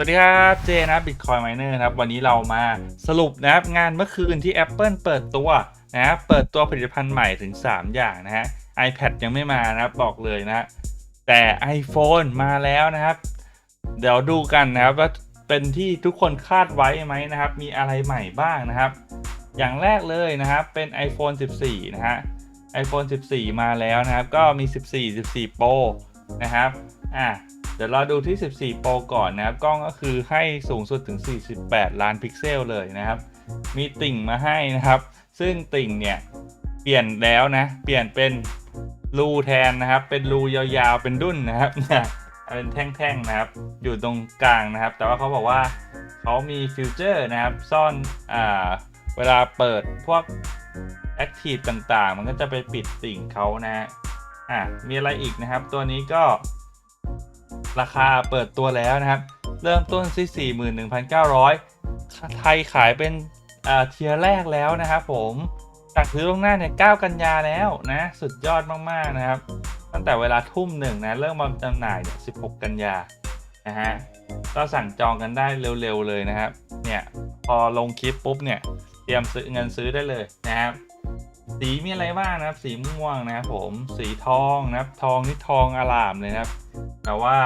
สวัสดีครับเจนะบิตคอย Miner นะครับ วันนี้เรามาสรุปนะครับ งานเมื่อคืนที่ Apple เปิดตัวนะครับเปิดตัวผลิตภัณฑ์ใหม่ถึง 3 อย่างนะฮะ iPad ยังไม่มานะครับ บอกเลยนะ แต่ iPhone มาแล้วนะครับ เดี๋ยวดูกันนะครับ ว่าเป็นที่ทุกคนคาดไว้ไหมนะครับ มีอะไรใหม่บ้างนะครับ อย่างแรกเลยนะครับ เป็น iPhone 14 นะฮะ iPhone 14 มาแล้วนะครับ ก็มี 14 14 Pro นะครับ อะเดี๋ยวเราดูที่ 14 Pro ก่อนนะครับ กล้องก็คือให้สูงสุดถึง 48 ล้านพิกเซลเลยนะครับ มีติ่งมาให้นะครับ ซึ่งติ่งเนี่ย เปลี่ยนแล้วนะ เปลี่ยนเป็นรูแทนนะครับ เป็นรูยาวๆ เป็นดุ้นนะครับเป็นแท่งๆนะครับ อยู่ตรงกลางนะครับ แต่ว่าเขาบอกว่าเขามีฟิวเจอร์นะครับ ซ่อนอ่าเวลาเปิดพวก Active ต่างๆ มันก็จะไปปิดติ่งเขานะฮะอะมีอะไรอีกนะครับ ตัวนี้ก็ ราคาเปิดตัวแล้วนะครับ เริ่มต้นที่41,900 ไทยขายเป็นเทียร์แรกแล้วนะครับผมสั่งซื้อล่วงหน้าเนี่ย 9 กันยาแล้วนะ สุดยอดมาก ๆ นะครับ ตั้งแต่เวลาทุ่มหนึ่งนะ เริ่มมาจำหน่ายเนี่ย16 กันยา นะฮะ ก็สั่งจองกันได้เร็ว ๆ เลยนะครับ เนี่ย พอลงคลิปปุ๊บเนี่ย เตรียมซื้อเงินซื้อได้เลยนะครับ สีมีอะไรบ้างนะครับ สีม่วงนะครับผม สีทองนะครับ ทองนี่ทองอลามเลยนะครับ แต่ว่า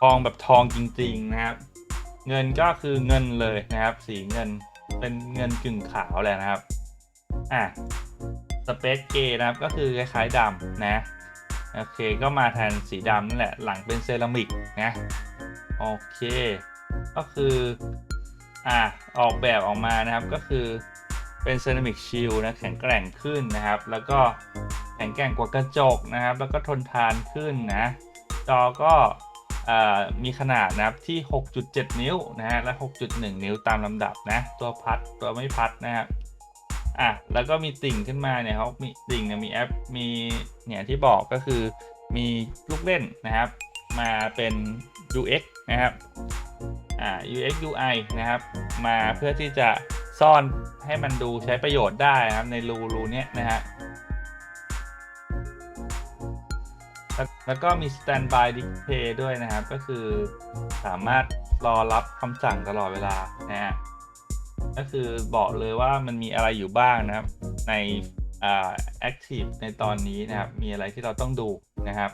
ทองแบบทองจริง ๆ นะครับ เงินก็คือเงินเลยนะครับ สีเงินเป็นเงินกึ่งขาวแหละนะครับอะสเปซเกย์นะครับก็คือคล้ายๆดำนะโอเคก็มาแทนสีดำนั่นแหละหลังเป็นเซรามิกนะโอเค ก็คืออะออกแบบออกมานะครับก็คือเป็นเซรามิกชิลนะแข็งแกร่งขึ้นนะครับ แล้วก็แข็งแกร่งกว่ากระจกนะครับ แล้วก็ทนทานขึ้นนะ จอก็มีขนาดนะครับที่ 6.7 นิ้วนะฮะและ 6.1 นิ้วตามลำดับนะ ตัวพัดตัวไม่พัดนะครับอะแล้วก็มีติ่งขึ้นมาเนี่ยเขามีติ่งเนี่ยมีแอปมีเนี่ยที่บอกก็คือมีลูกเล่นนะครับ มาเป็น UX นะครับอ่า UX UI นะครับ มาเพื่อที่จะซ่อนให้มันดูใช้ประโยชน์ได้นะครับในรูรูเนี้ยนะฮะ แล้วแล้วก็มี standby display ด้วยนะครับ ก็คือสามารถรอรับคำสั่งตลอดเวลานะฮะก็คือบอกเลยว่ามันมีอะไรอยู่บ้างนะครับ ในอ่า active ในตอนนี้นะครับ มีอะไรที่เราต้องดูนะครับ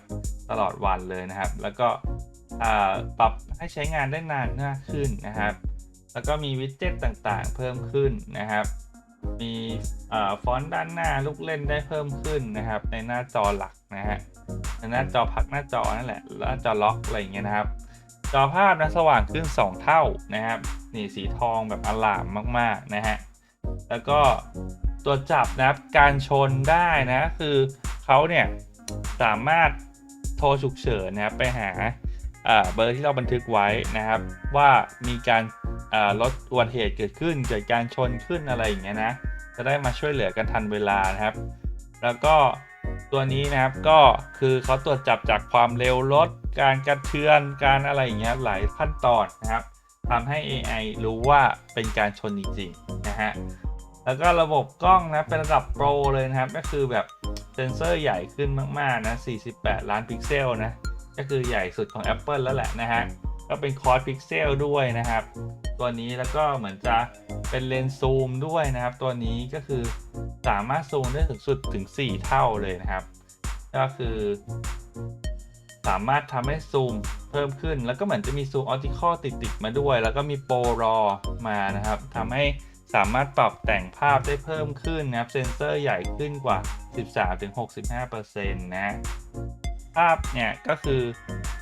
ตลอดวันเลยนะครับ แล้วก็อ่าปรับให้ใช้งานได้นานมากขึ้นนะครับ แล้วก็มีวิดเจ็ตต่างๆ เพิ่มขึ้นนะครับ มีอ่าฟอนต์ด้านหน้าลูกเล่นได้เพิ่มขึ้นนะครับ ในหน้าจอหลักนะฮะ หน้าจอพักหน้าจอนั่นแหละแล้วหน้าจอล็อกอะไรอย่างเงี้ยนะครับ จอภาพนะสว่างขึ้น 2 เท่านะครับนี่สีทองแบบอลามมากๆนะฮะแล้วก็ตัวจับนะครับการชนได้นะคือเขาเนี่ยสามารถโทรฉุกเฉินนะครับไปหาอ่าเบอร์ที่เราบันทึกไว้นะครับ ว่ามีการอ่าลดอุบัติเหตุเกิดขึ้นเกิดการชนขึ้นอะไรอย่างเงี้ยนะจะได้มาช่วยเหลือกันทันเวลานะครับ แล้วก็ ตัวนี้นะครับก็คือเขาตรวจจับจากความเร็วรถ การกระเทือนการอะไรอย่างเงี้ยหลายขั้นตอนนะครับทำให้ AI รู้ว่าเป็นการชนจริงๆนะฮะแล้วก็ระบบกล้องนะเป็นระดับโปรเลยนะครับ ก็คือแบบเซนเซอร์ใหญ่ขึ้นมากๆนะ 48 ล้านพิกเซลนะ ก็คือใหญ่สุดของ Apple แล้วแหละนะฮะก็เป็นคอร์สพิกเซลด้วยนะครับ ตัวนี้แล้วก็เหมือนจะเป็นเลนส์ซูมด้วยนะครับ ตัวนี้ก็คือ สามารถซูมได้ถึงสุดถึง 4 เท่าเลยนะครับ ก็คือ สามารถทำให้ซูมเพิ่มขึ้น แล้วก็เหมือนจะมีซูมออติคอลติดๆมาด้วย แล้วก็มีโปรรอมานะครับทำให้สามารถปรับแต่งภาพได้เพิ่มขึ้นนะครับ เซนเซอร์ใหญ่ขึ้นกว่า 13-65%นะภาพเนี่ยก็คือ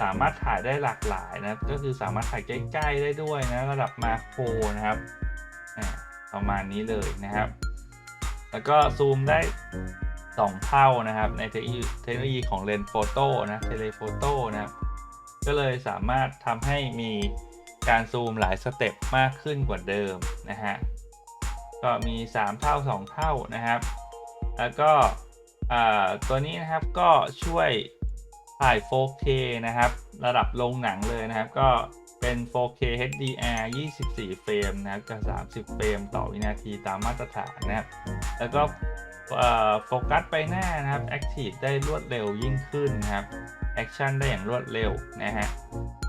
สามารถถ่ายได้หลากหลายนะก็คือสามารถถ่ายใกล้ๆได้ด้วยนะระดับมาโครนะครับประมาณนี้เลยนะครับ แล้วก็ซูมได้ 2 เท่านะครับ ในเทคโนโลยีของเลนส์โฟโต้นะเทเลโฟโต้นะครับ ก็เลยสามารถทำให้มีการซูมหลายสเต็ปมากขึ้นกว่าเดิมนะฮะ ก็มี 3 เท่า 2 เท่านะครับ แล้วก็อ่าตัวนี้นะครับก็ช่วยถ่าย 4K นะครับ ระดับโรงหนังเลยนะครับ ก็ เป็น 4K HDR 24 เฟรมนะครับกับ 30 เฟรมต่อวินาทีตามมาตรฐานนะครับ แล้วก็โฟกัสไปหน้านะครับ Active ได้รวดเร็วยิ่งขึ้นนะครับแอคชั่นได้อย่างรวดเร็วนะฮะ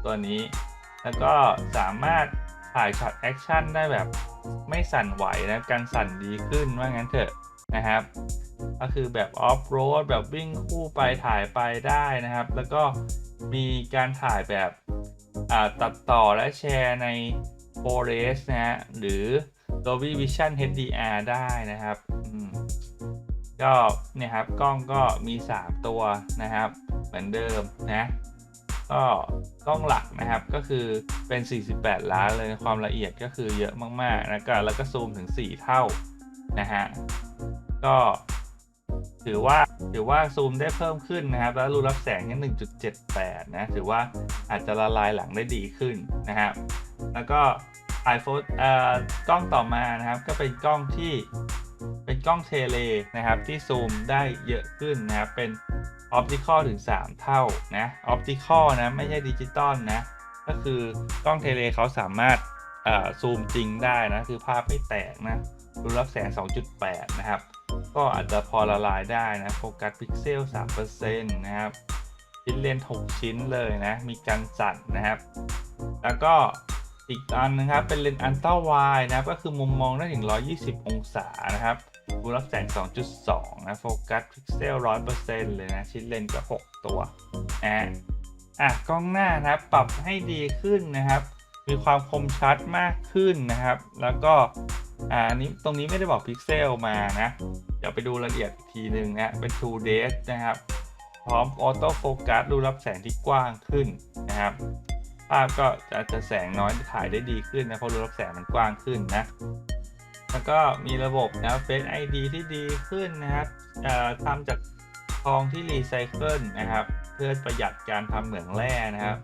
ตัวนี้ แล้วก็สามารถถ่ายช็อตแอคชั่นได้แบบไม่สั่นไหวนะการสั่นดีขึ้นว่างั้นเถอะนะครับ ก็คือแบบออฟโรดแบบวิ่งคู่ไปถ่ายไปได้นะครับ แล้วก็มีการถ่ายแบบ ตัดต่อและแชร์ใน 4S นะฮะหรือ Dolby Vision HDR ได้นะครับอืมก็เนี่ยครับกล้องก็มี 3 ตัวนะครับ เหมือนเดิมนะก็กล้องหลักนะครับก็คือเป็น 48 ล้านเลยความละเอียดก็คือเยอะมากๆนะก็แล้วก็ซูมถึง 4 เท่านะฮะก็ ถือว่าถือว่าซูมได้เพิ่มขึ้นนะครับ แล้วรูรับแสงแค่1.78 นะ ถือว่าอาจจะละลายหลังได้ดีขึ้นนะครับ แล้วก็ iPhone เอ่อกล้องต่อมานะครับ ก็เป็นกล้องที่เป็นกล้องเทเลนะครับ ที่ซูมได้เยอะขึ้นนะครับ เป็นออปติคอลถึง 3 เท่านะออปติคอลนะ ไม่ใช่ดิจิตอลนะ ก็คือกล้องเทเลเขาสามารถเอ่อซูมจริงได้นะ คือภาพไม่แตกนะรูรับแสง 2.8 นะครับ ก็อาจจะพอละลายได้นะโฟกัสพิกเซล3%นะครับชิ้นเลนส์6ชิ้นเลยนะ มีการสั่นะครับ แล้วก็อีกอันนะครับเป็นเลนส์อันต้าไวนะครับก็คือมุมมองได้ถึง 120 องศานะครับรูรับแสง 2.2 นะ โฟกัสพิกเซล 100%เลยนะ ชิ้นเลนส์ก็ 6 ตัวนะอะกล้องหน้านะครับปรับให้ดีขึ้นนะครับ มีความคมชัดมากขึ้นนะครับ แล้วก็ อ่าอันนี้ตรงนี้ไม่ได้บอกพิกเซลมานะ เดี๋ยวไปดูรายละเอียดอีกทีหนึ่งนะเป็น2 days นะครับ พร้อมออโต้โฟกัสรูรับแสงที่กว้างขึ้นนะครับ ภาพก็จะจะแสงน้อยถ่ายได้ดีขึ้นนะเพราะรูรับแสงมันกว้างขึ้นนะ แล้วก็มีระบบนะ Face ID ที่ดีขึ้นนะครับทำจากทองที่รีไซเคิลนะครับ เพื่อประหยัดการทำเหมืองแร่นะครับ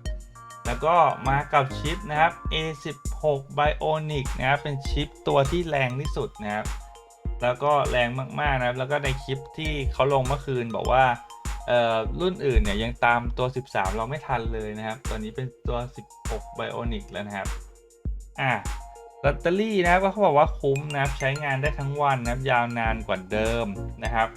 แล้วก็มากับชิปนะครับ A16 Bionic นะครับ เป็นชิปตัวที่แรงที่สุดนะครับ แล้วก็แรงมากๆนะครับ แล้วก็ในคลิปที่เขาลงเมื่อคืนบอกว่าเอ่อรุ่นอื่นเนี่ยยังตามตัว 13 เราไม่ทันเลยนะครับตัวนี้เป็นตัว 16 Bionic แล้วนะครับ อะแบตเตอรี่นะครับก็เขาบอกว่าคุ้มนะครับ ใช้งานได้ทั้งวันนะครับ ยาวนานกว่าเดิมนะครับ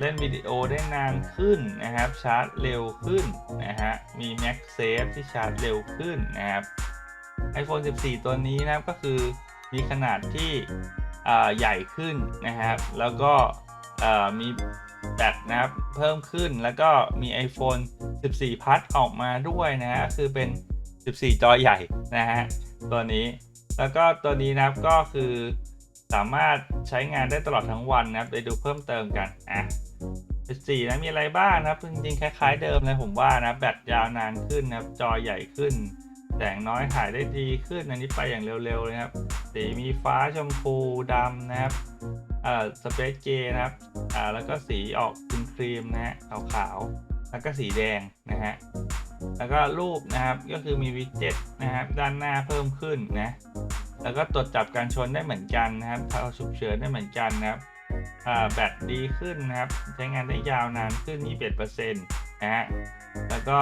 เล่นวิดีโอได้นานขึ้นนะครับ ชาร์จเร็วขึ้นนะฮะ มี MagSafe ที่ชาร์จเร็วขึ้นนะครับ iPhone 14 ตัวนี้นะครับก็คือมีขนาดที่ใหญ่ขึ้นนะครับ แล้วก็มีแบตนะครับเพิ่มขึ้นแล้วก็มี iPhone 14พัดออกมาด้วยนะฮะคือเป็น 14 จอใหญ่นะฮะตัวนี้แล้วก็ตัวนี้นะครับก็คือสามารถใช้งานได้ตลอดทั้งวันนะครับไปดูเพิ่มเติมกันอะ 14นะมีอะไรบ้างนะครับจริงๆคล้าย ๆ เดิมเลยผมว่านะแบตยาวนานขึ้นนะครับจอใหญ่ขึ้น แสงน้อยถ่ายได้ดีขึ้นอันนี้ไปอย่างเร็วๆเลยครับสีมีฟ้าชมพูดำนะครับเอ่อสเปซเกนะครับอ่าแล้วก็สีออกครีมนะฮะขาวๆแล้วก็สีแดงนะฮะแล้วก็รูปนะครับก็คือมีวิดเจ็ตนะครับด้านหน้าเพิ่มขึ้นนะแล้วก็ตรวจจับการชนได้เหมือนกันนะครับถ้าเอาฉุกเฉินได้เหมือนกันนะครับ แบตดีขึ้นนะครับ ใช้งานได้ยาวนานขึ้น 21%นะฮะ แล้วก็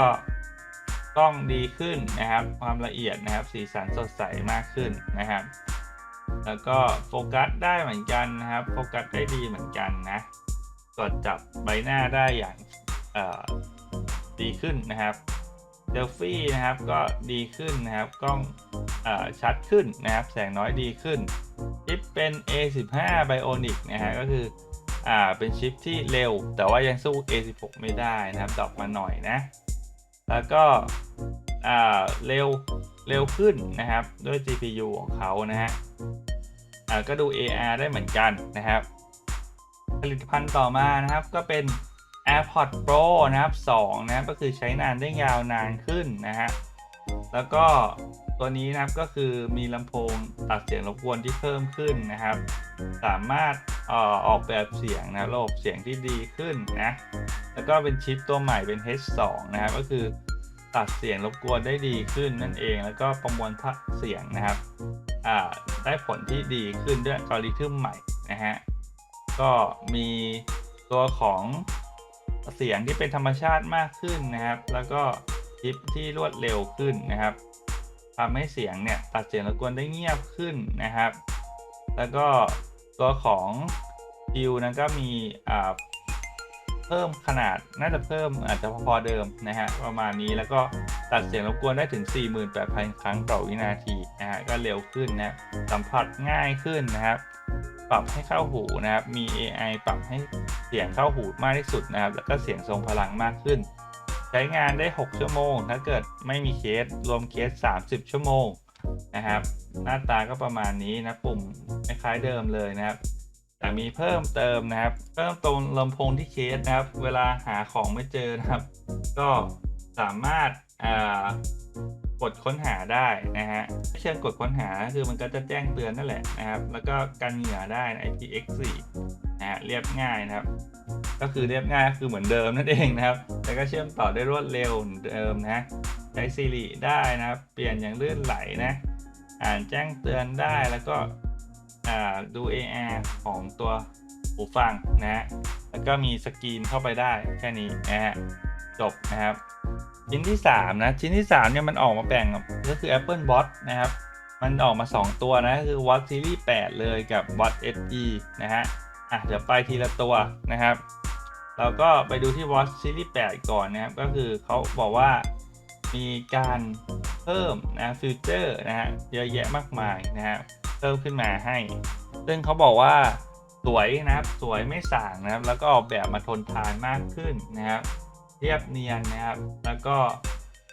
กล้องดีขึ้นนะครับ ความละเอียดนะครับ สีสันสดใสมากขึ้นนะครับ แล้วก็โฟกัสได้เหมือนกันนะครับ โฟกัสได้ดีเหมือนกันนะตรวจจับใบหน้าได้อย่างดีขึ้นนะครับ เซลฟี่นะครับก็ดีขึ้นนะครับกล้องเอ่อชัดขึ้นนะครับ แสงน้อยดีขึ้น ชิปเป็น A15 Bionic นะฮะก็คืออ่าเป็นชิปที่เร็ว แต่ว่ายังสู้ A16 ไม่ได้นะครับดรอปมาหน่อยนะ แล้วก็อ่าเร็วเร็วขึ้นนะครับด้วย GPU ของเขานะฮะอ่าก็ดู AR ได้เหมือนกันนะครับ ผลิตภัณฑ์ต่อมานะครับก็เป็น AirPods Pro นะครับ2นะครับก็คือใช้นานได้ยาวนานขึ้นนะฮะ แล้วก็ตัวนี้นะครับก็คือมีลำโพงตัดเสียงรบกวนที่เพิ่มขึ้นนะครับ สามารถออออกแบบเสียงนะระบบเสียงที่ดีขึ้นนะ แล้วก็เป็นชิปตัวใหม่เป็น H2 นะครับก็คือตัดเสียงรบกวนได้ดีขึ้นนั่นเอง แล้วก็ประมวลเสียงนะครับได้ผลที่ดีขึ้นด้วยอัลกอริทึมใหม่นะฮะ ก็มีตัวของ เสียงที่เป็นธรรมชาติมากขึ้นนะครับ แล้วก็ชิปที่รวดเร็วขึ้นนะครับทำให้เสียงเนี่ยตัดเสียงรบกวนได้เงียบขึ้นนะครับ แล้วก็ตัวของคิวนั้นก็มีอ่าเพิ่มขนาดน่าจะเพิ่มอาจจะพอเดิมนะฮะประมาณนี้แล้วก็ตัดเสียงรบกวนได้ถึง 48,000 ครั้งต่อวินาทีนะฮะก็เร็วขึ้นนะสัมผัสง่ายขึ้นนะครับ ปรับให้เข้าหูนะครับ มี AI ปรับให้เสียงเข้าหูมากที่สุดนะครับ แล้วก็เสียงทรงพลังมากขึ้น ใช้งานได้ 6 ชั่วโมง ถ้าเกิดไม่มีเคส รวมเคส 30 ชั่วโมงนะครับ หน้าตาก็ประมาณนี้นะปุ่มคล้ายเดิมเลยนะครับแต่มีเพิ่มเติมนะครับ เพิ่มตรงลำโพงที่เคสนะครับ เวลาหาของไม่เจอนะครับ ก็สามารถอ่า กดค้นหาได้นะฮะไม่เชิงกดค้นหาคือมันก็จะแจ้งเตือนนั่นแหละนะครับ แล้วก็กันเหงื่อได้ IPX4 นะฮะเรียบง่ายนะครับ ก็คือเรียบง่ายคือเหมือนเดิมนั่นเองนะครับ แต่ก็เชื่อมต่อได้รวดเร็วเหมือนเดิมนะใช้ Siri ได้นะครับ เปลี่ยนอย่างลื่นไหลนะ อ่านแจ้งเตือนได้แล้วก็ดู AR ของตัวหูฟังนะฮะแล้วก็มีสกรีนเข้าไปได้แค่นี้นะฮะจบนะครับ ชิ้นที่ 3 นะ ชิ้นที่ 3 เนี่ย มันออกมาแบ่งก็คือ Apple Watch นะครับ มันออกมา 2 ตัวนะ คือ Watch Series 8 เลยกับ Watch SE นะฮะอะเดี๋ยวไปทีละตัวนะครับ เราก็ไปดูที่ Watch Series 8 ก่อนนะครับ ก็คือเขาบอกว่ามีการเพิ่มนะฟิวเจอร์นะฮะเยอะแยะมากมายนะฮะเพิ่มขึ้นมาให้ ซึ่งเขาบอกว่าสวยนะครับ สวยไม่ส่างนะครับ แล้วก็ออกแบบมาทนทานมากขึ้นนะครับ เรียบเนียนนะครับ แล้วก็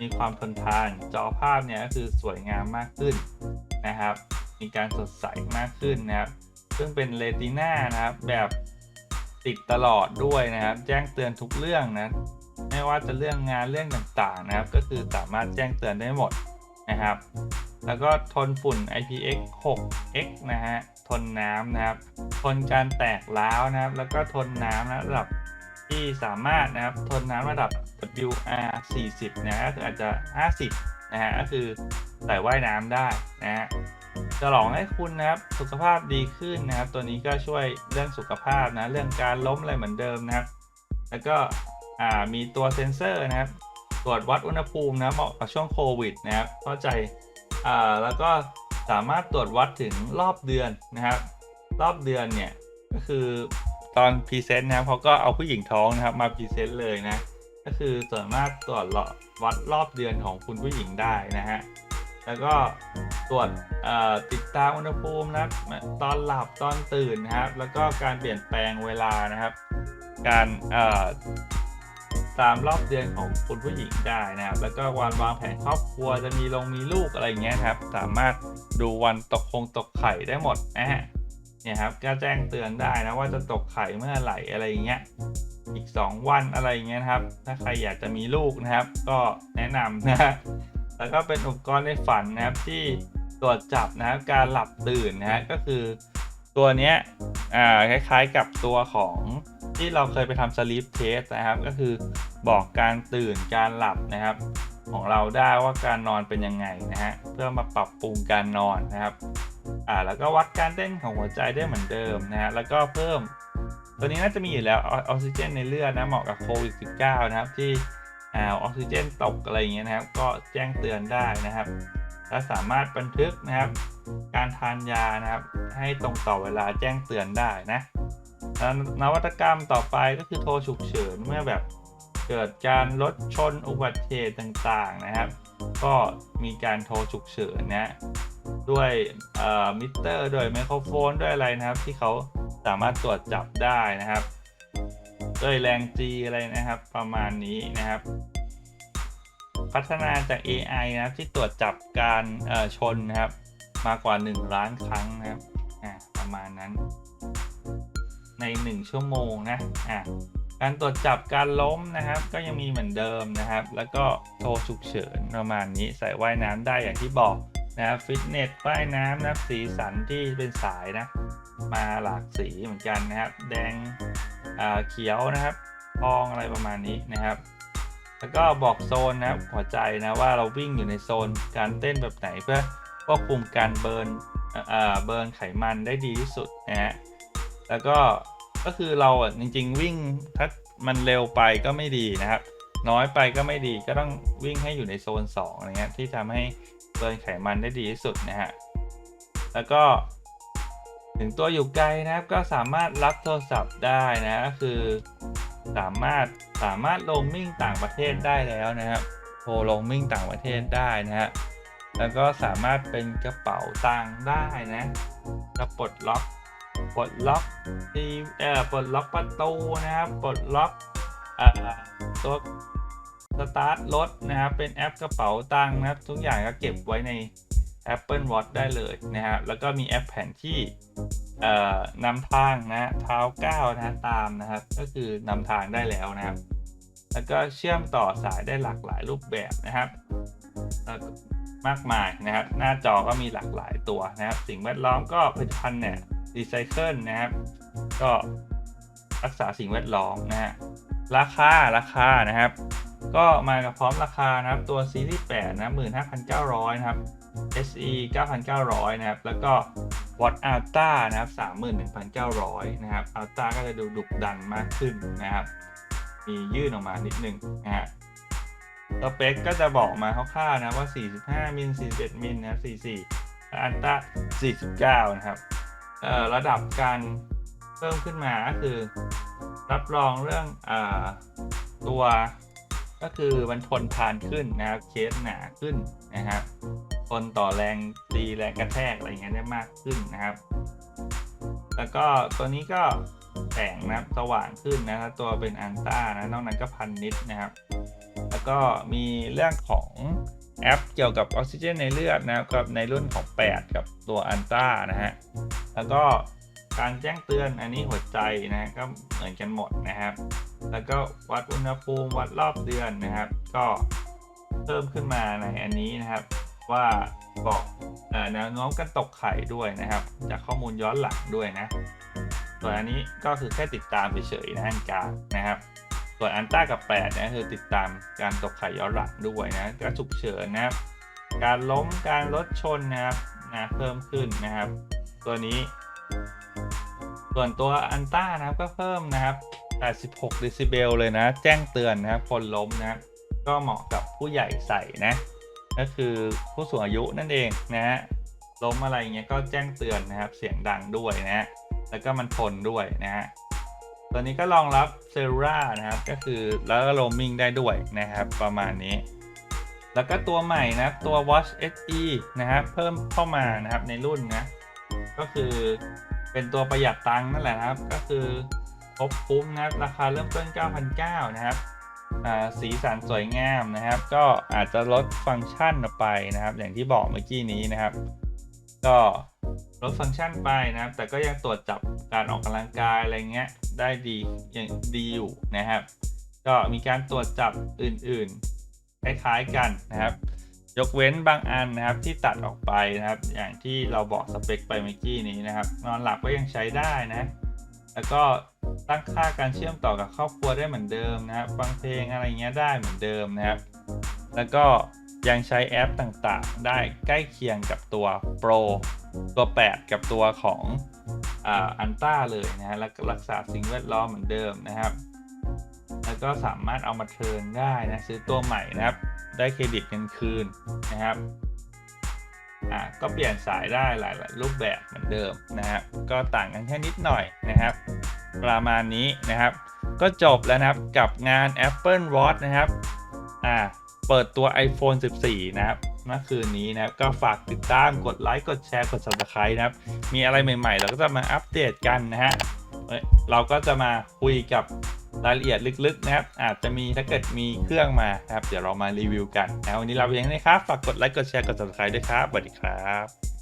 มีความทนทาน จอภาพเนี่ยก็คือสวยงามมากขึ้นนะครับ มีการสดใสมากขึ้นนะครับ ซึ่งเป็นเรติน่านะครับแบบติดตลอดด้วยนะครับ แจ้งเตือนทุกเรื่องนะไม่ว่าจะเรื่องงานเรื่องต่างๆนะครับ ก็คือสามารถแจ้งเตือนได้หมดนะครับ แล้วก็ทนฝุ่น IPX 6X นะฮะ ทนน้ำนะครับ ทนการแตกร้าวนะครับ แล้วก็ทนน้ำระดับ ที่สามารถนะครับทนน้ำระดับ WR 40 นะฮะก็คืออาจจะ 50 นะฮะก็คือใส่ว่ายน้ำได้นะฮะจะหลองให้คุณนะครับสุขภาพดีขึ้นนะครับ ตัวนี้ก็ช่วยเรื่องสุขภาพนะเรื่องการล้มอะไรเหมือนเดิมนะครับ แล้วก็มีตัวเซ็นเซอร์นะครับตรวจวัดอุณหภูมินะเหมาะกับช่วงโควิดนะครับเข้าใจาแล้วก็สามารถตรวจวัดถึงรอบเดือนนะครับ รอบเดือนเนี่ยก็คือ ตอนพรีเซนต์นะครับเขาก็เอาผู้หญิงท้องนะครับ มาพรีเซนต์เลยนะ ก็คือสามารถตรวจวัดรอบเดือนของคุณผู้หญิงได้นะฮะแล้วก็ตรวจติดตามอุณหภูมินะตอนหลับตอนตื่นนะครับ แล้วก็การเปลี่ยนแปลงเวลานะครับ การตามรอบเดือนของคุณผู้หญิงได้นะครับ แล้วก็วันวางแผนครอบครัวจะมีลงมีลูกอะไรเงี้ยครับ สามารถดูวันตกคงตกไข่ได้หมดนะฮะ เนี่ยครับก็แจ้งเตือนได้นะว่าจะตกไข่เมื่อไหร่อะไรเงี้ยอีก 2 วันอะไรเงี้ยครับ ถ้าใครอยากจะมีลูกนะครับ ก็แนะนำนะฮะแล้วก็เป็นอุปกรณ์ในฝันนะครับที่ตรวจจับนะครับการหลับตื่นนะฮะก็คือตัวเนี้ยอ่าคล้ายๆกับตัวของที่เราเคยไปทำสลีปเทสนะครับ ก็คือบอกการตื่นการหลับนะครับ ของเราได้ว่าการนอนเป็นยังไงนะฮะเพื่อมาปรับปรุงการนอนนะครับ อ่าแล้วก็วัดการเต้นของหัวใจได้เหมือนเดิมนะฮะแล้วก็เพิ่ม ตัวนี้น่าจะมีอยู่แล้วออกซิเจนในเลือดนะเหมาะกับโควิด -19 นะครับที่อ่าอกซิเจนตกอะไรอย่างเงี้ยนะครับ ก็แจ้งเตือนได้นะครับ และสามารถบันทึกนะครับ การทานยานะครับ ให้ตรงต่อเวลาแจ้งเตือนได้นะนวัตกรรมต่อไปก็คือโทรฉุกเฉินเมื่อแบบเกิดการรถชนอุบัติเหตุต่างๆนะครับ ก็มีการโทรฉุกเฉินนะ ด้วยมิเตอร์ด้วยไมโครโฟนด้วยอะไรนะครับ ที่เขาสามารถตรวจจับได้นะครับ ด้วยแรง G อะไรนะครับ ประมาณนี้นะครับ พัฒนาจาก AI นะครับที่ตรวจจับการชนนะครับ มากกว่า 1 ล้านครั้งนะครับประมาณนั้น ใน 1 ชั่วโมงนะะการตรวจจับการล้มนะครับ ก็ยังมีเหมือนเดิมนะครับ แล้วก็โทรฉุกเฉินประมาณนี้ใส่ว่ายน้ำได้อย่างที่บอก นะครับฟิตเนสว่ายน้ำนะสีสันที่เป็นสายนะ มาหลากสีเหมือนกันนะครับ แดงเขียวนะครับทองอะไรประมาณนี้นะครับ แล้วก็บอกโซนนะครับหัวใจนะว่าเราวิ่งอยู่ในโซนการเต้นแบบไหนเพื่อควบคุมการเบิร์นเบิร์นไขมันได้ดีที่สุดนะฮะแล้วก็ก็คือเราอะจริง ๆ วิ่งถ้ามันเร็วไปก็ไม่ดีนะครับ น้อยไปก็ไม่ดีก็ต้องวิ่งให้อยู่ในโซน2อะไรเงี้ยที่ทำให้ บิร์นไขมันได้ดีที่สุดนะฮะ แล้วก็ถึงตัวอยู่ไกลนะครับก็สามารถรับโทรศัพท์ได้นะก็คือสามารถสามารถโรมมิ่งต่างประเทศได้แล้วนะครับโทรโรมมิ่งต่างประเทศได้นะฮะแล้วก็สามารถเป็นกระเป๋าตังค์ได้นะจะปลดล็อกปลดล็อกทีเอ่อปลดล็อกประตูนะครับปลดล็อกเอ่อตัว สตาร์ทรถนะครับ เป็นแอปกระเป๋าตังค์นะครับ ทุกอย่างก็เก็บไว้ใน Apple Watch ได้เลยนะครับ แล้วก็มีแอปแผนที่นำทางนะเท้าก้าวนะตามนะครับ ก็คือนำทางได้แล้วนะครับ แล้วก็เชื่อมต่อสายได้หลากหลายรูปแบบนะครับมากมายนะครับ หน้าจอก็มีหลากหลายตัวนะครับ สิ่งแวดล้อมก็ผลิตภัณฑ์เนี่ยรีไซเคิลนะครับ ก็รักษาสิ่งแวดล้อมนะฮะราคาราคานะครับ ก็มากับพร้อมราคานะครับตัวซีรีส์8นะ15,900 นะครับ SE 9,900 นะครับ แล้วก็ Watt Ultra นะครับ 31,900 นะครับ Ultra ก็จะดูดุดันมากขึ้นนะครับ มียื่นออกมานิดนึงนะฮะสเปคก็จะบอกมาคร่าวๆนะว่า 45 มิล41มิลนะครับ44และ Ultra 49 นะครับเอ่อระดับการเพิ่มขึ้นมาก็คือ รับรองเรื่องอาตัว ก็คือมันทนทานขึ้นนะครับเคสหนาขึ้นนะครับทนต่อแรงตีแรงกระแทกอะไรเงี้ยได้มากขึ้นนะครับ แล้วก็ตัวนี้ก็แสงนะครับสว่างขึ้นนะครับตัวเป็นอันต้านะนอกนั้นก็พันนิดนะครับ แล้วก็มีเรื่องของแอปเกี่ยวกับออกซิเจนในเลือดนะครับกับในรุ่นของ 8 กับตัวอันต้านะฮะแล้วก็ การแจ้งเตือนอันนี้หัวใจนะก็เหมือนกันหมดนะครับ แล้วก็วัดอุณหภูมิวัดรอบเดือนนะครับ ก็เพิ่มขึ้นมาในอันนี้นะครับ ว่าบอกแนวโน้มการตกไข่ด้วยนะครับ จากข้อมูลย้อนหลังด้วยนะส่วนอันนี้ก็คือแค่ติดตามเฉยๆนะอันกางนะครับ ส่วนอันต้ากับ8นะคือติดตามการตกไข่ย้อนหลังด้วยนะก็ฉุกเฉินนะครับการล้มการรถชนนะครับนะเพิ่มขึ้นนะครับ ตัวนี้ ส่วนตัวอันต้านะครับก็เพิ่มนะครับ 86เดซิเบลเลยนะ แจ้งเตือนนะครับ คนล้มนะ ก็เหมาะกับผู้ใหญ่ใส่นะ ก็คือผู้สูงอายุนั่นเองนะฮะ ล้มอะไรเงี้ยก็แจ้งเตือนนะครับ เสียงดังด้วยนะฮะแล้วก็มันทนด้วยนะฮะ ตัวนี้ก็รองรับเซรานะครับ ก็คือแล้วก็โรมมิงได้ด้วยนะครับ ประมาณนี้ แล้วก็ตัวใหม่นะครับ ตัว Watch SE นะครับ เพิ่มเข้ามานะครับในรุ่นนะ ก็คือ เป็นตัวประหยัดตังค์นั่นแหละครับ ก็คือครบคุ้มนะครับ ราคาเริ่มต้น 9,900 นะครับสีสันสวยงามนะครับ ก็อาจจะลดฟังก์ชันไปนะครับ อย่างที่บอกเมื่อกี้นี้นะครับ ก็ลดฟังก์ชันไปนะครับ แต่ก็ยังตรวจจับการออกกำลังกายอะไรเงี้ยได้ดีอย่างดีอยู่นะครับ ก็มีการตรวจจับอื่นๆ คล้ายๆกันนะครับ ยกเว้นบางอันนะครับที่ตัดออกไปนะครับ อย่างที่เราบอกสเปคไปเมื่อกี้นี้นะครับ นอนหลับก็ยังใช้ได้นะ แล้วก็ตั้งค่าการเชื่อมต่อกับครอบครัวได้เหมือนเดิมนะครับฟังเพลงอะไรเงี้ยได้เหมือนเดิมนะครับ แล้วก็ยังใช้แอปต่างๆ ได้ใกล้เคียงกับตัว Pro ตัว 8 กับตัวของอันต้าเลยนะฮะแล้วก็รักษาสิ่งแวดล้อมเหมือนเดิมนะครับ แล้วก็สามารถเอามาเทิร์นได้นะซื้อตัวใหม่นะครับ ได้เครดิตเงินคืนนะครับอ่าก็เปลี่ยนสายได้หลายๆรูปแบบเหมือนเดิมนะครับก็ต่างกันแค่นิดหน่อยนะครับ ประมาณนี้นะครับ ก็จบแล้วนะครับกับงาน Apple Watch นะครับอ่าเปิดตัว iPhone 14 นะครับเมื่อคืนนี้นะครับ ก็ฝากติดตามกดไลค์กดแชร์กด Subscribe นะครับ มีอะไรใหม่ๆ เราก็จะมาอัปเดตกันนะฮะเราก็จะมาคุยกับ รายละเอียดลึกๆนะครับ อาจจะมีถ้าเกิดมีเครื่องมานะครับ เดี๋ยวเรามารีวิวกันนะวันนี้เราเพียงเท่านี้ครับ ฝากกดไลค์ กดแชร์ กด Subscribe ด้วยครับสวัสดีครับ